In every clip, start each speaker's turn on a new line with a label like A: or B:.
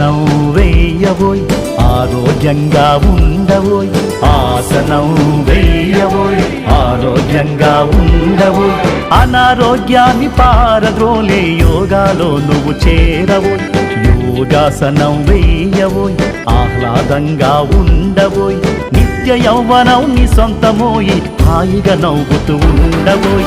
A: ఆసనవ్వేయబోయ్ ఆరోగ్యంగా ఉండబోయ్ ఆసనం వేయబోయ్ ఆరోగ్యంగా ఉండబోయ్ అనారోగ్యాన్ని పారద్రోలే యోగాలో నువ్వు చేరబోయ్ యోగాసనం వేయబోయ్ ఆహ్లాదంగా ఉండబోయ్ నిత్య యౌవనం నీ సొంతమోయి హాయిగా నవ్వుతూ ఉండబోయ్.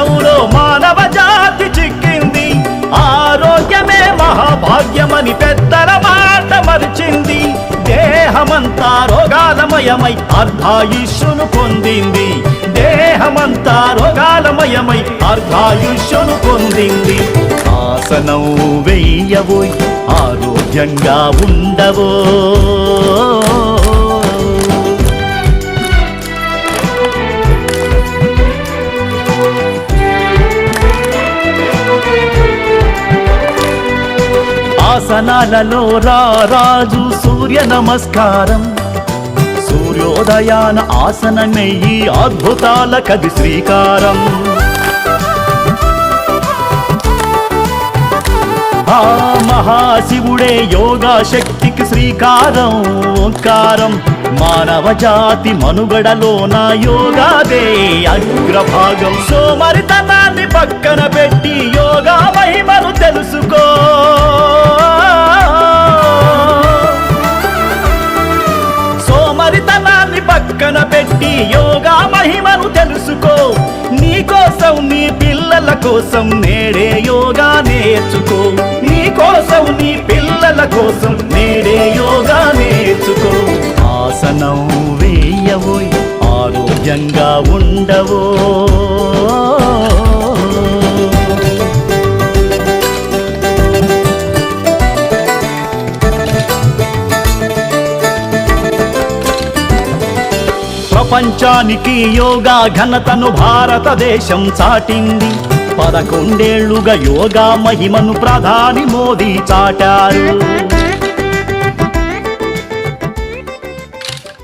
A: సుడిగుండంలో మానవ జాతి చిక్కింది. ఆరోగ్యమే మహాభాగ్యమని పెద్దల మాట మరిచింది. దేహమంతా రోగాలమయమై అర్ధాయుష్యును పొందింది. దేహమంతా రోగాలమయమై అర్ధాయుష్యును పొందింది. ఆసనం వెయ్యబోయ్ ఆరోగ్యంగా ఉండవో ఆసనాలలో రారాజు సూర్య నమస్కారం. సూర్యోదయాన ఆసనమే ఈ అద్భుతాల కది శ్రీకారం. ఆ మహాశివుడే యోగా శక్తికి శ్రీకారం ఓంకారం. మానవ జాతి మనుగడలోన యోగాదే అగ్రభాగం. సోమరితనాన్ని పక్కన పెట్టి యోగా మహిమ పిల్లల కోసం నేడే యోగా నేర్చుకో. నీ కోసం నీ పిల్లల కోసం నేడే యోగా నేర్చుకో. ఆసనం వేయవోయ్ ఆరోగ్యంగా ఉండవో. ప్రపంచానికి యోగా ఘనతను భారతదేశం చాటింది. పదకొండేళ్ళుగా యోగా మహిమను ప్రధాని మోదీ చాటారు.